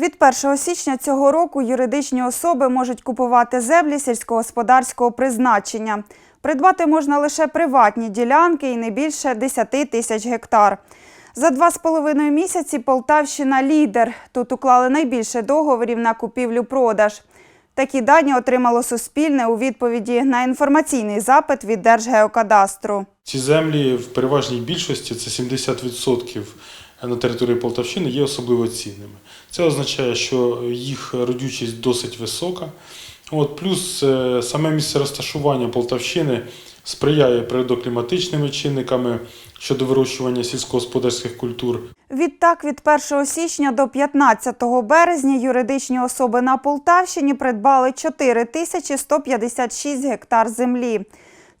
Від 1 січня цього року юридичні особи можуть купувати землі сільськогосподарського призначення. Придбати можна лише приватні ділянки і не більше 10 тисяч гектар. За два з половиною місяці Полтавщина лідер. Тут уклали найбільше договорів на купівлю-продаж. Такі дані отримало Суспільне у відповіді на інформаційний запит від Держгеокадастру. Ці землі в переважній більшості, це 70% на території Полтавщини, є особливо цінними. Це означає, що їх родючість досить висока. От, плюс е, саме місце розташування Полтавщини сприяє природокліматичними чинниками щодо вирощування сільськогосподарських культур. Відтак, від 1 січня до 15 березня юридичні особи на Полтавщині придбали 4 тисячі 156 гектар землі.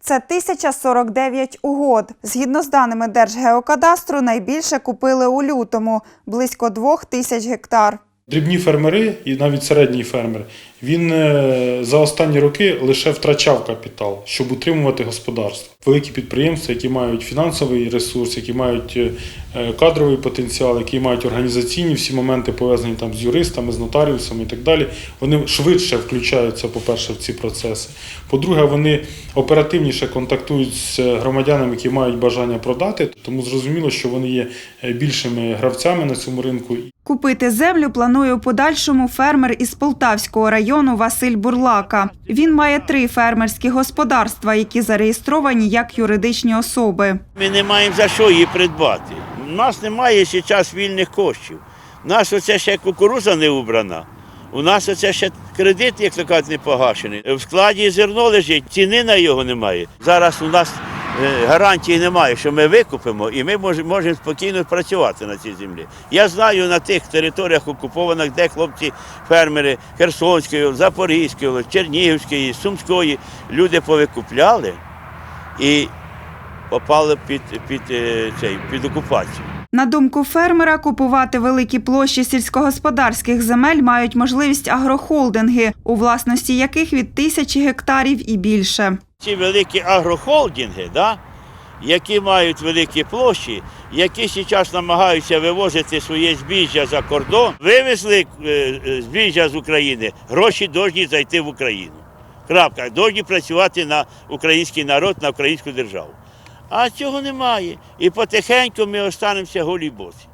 Це 1049 угод. Згідно з даними Держгеокадастру, найбільше купили у лютому – близько 2 тисяч гектар. Дрібні фермери і навіть середній фермер, він е, за останні роки лише втрачав капітал, щоб утримувати господарство. Великі підприємства, які мають фінансовий ресурс, які мають е, кадровий потенціал, які мають організаційні всі моменти пов'язані там з юристами, з нотаріусами і так далі, вони швидше включаються, по-перше, в ці процеси. По-друге, вони оперативніше контактують з громадянами, які мають бажання продати, тому зрозуміло, що вони є е, більшими гравцями на цьому ринку. Купити землю планує у подальшому фермер із Полтавського району Василь Бурлака. Він має три фермерські господарства, які зареєстровані як юридичні особи. Ми не маємо за що її придбати. У нас немає час вільних коштів. У нас оце ще кукуруза не убрана. У нас оце ще кредит, як то кажуть, не погашений. В складі зерно лежить, ціни на його немає. Зараз у нас гарантії немає, що ми викупимо і ми можемо спокійно працювати на цій землі. Я знаю на тих територіях окупованих, де хлопці, фермери Херсонської, Запорізької, Чернігівської, Сумської, люди повикупляли і попали під, під, під, цей, під окупацію. На думку фермера, купувати великі площі сільськогосподарських земель мають можливість агрохолдинги, у власності яких від тисячі гектарів і більше. Ці великі агрохолдинги, да, які мають великі площі, які зараз намагаються вивозити своє збіжжя за кордон, вивезли е, е, збіжжя з України, гроші повинні зайти в Україну. Крапка, повинні працювати на український народ, на українську державу. А цього немає. І потихеньку ми останемося голі босі.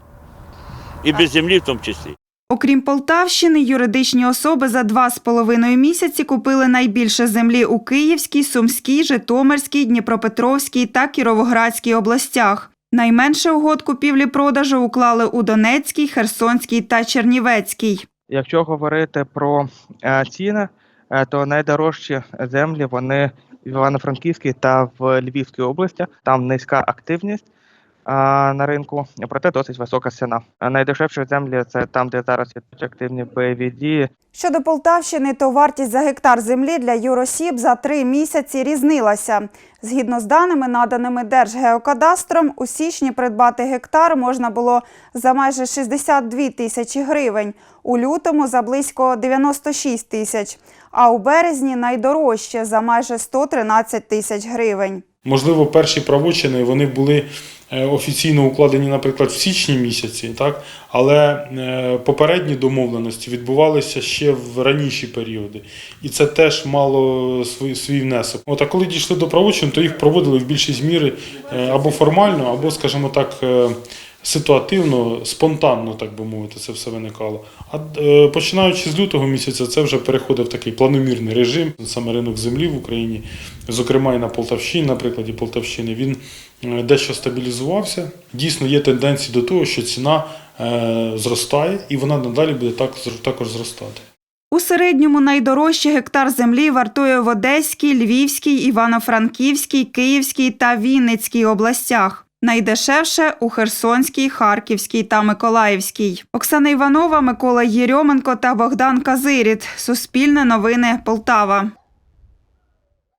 І без землі в тому числі. Окрім Полтавщини, юридичні особи за два з половиною місяці купили найбільше землі у Київській, Сумській, Житомирській, Дніпропетровській та Кіровоградській областях. Найменше угод купівлі-продажу уклали у Донецькій, Херсонській та Чернівецькій. Якщо говорити про е, ціни, е, то найдорожчі землі вони в Івано-Франківській та в Львівській області. Там низька активність на ринку, проте досить висока ціна. Найдешевші землі це там, де зараз ідуть активні бойові дії. Щодо Полтавщини, то вартість за гектар землі для юросіб за три місяці різнилася. Згідно з даними, наданими Держгеокадастром, у січні придбати гектар можна було за майже 62 тисячі гривень, у лютому за близько 96 тисяч, а у березні найдорожче за майже 113 тисяч гривень. Можливо, перші правочини вони були офіційно укладені, наприклад, в січні місяці, так? але е, попередні домовленості відбувалися ще в раніші періоди. І це теж мало свій, свій внесок. От, а коли дійшли до правочин, то їх проводили в більшість міри е, або формально, або, скажімо так, е, ситуативно, спонтанно, так би мовити, це все виникало. А е, починаючи з лютого місяця, це вже переходив такий планомірний режим. Саме ринок землі в Україні, зокрема і на Полтавщині, на прикладі Полтавщини, він е, дещо стабілізувався. Дійсно, є тенденції до того, що ціна е, зростає, і вона надалі буде так, також зростати. У середньому найдорожче гектар землі вартує в Одеській, Львівській, Івано-Франківській, Київській та Вінницькій областях. Найдешевше у Херсонській, Харківській та Миколаївській. Оксана Іванова, Микола Єрьоменко та Богдан Казиріт. Суспільне новини Полтава.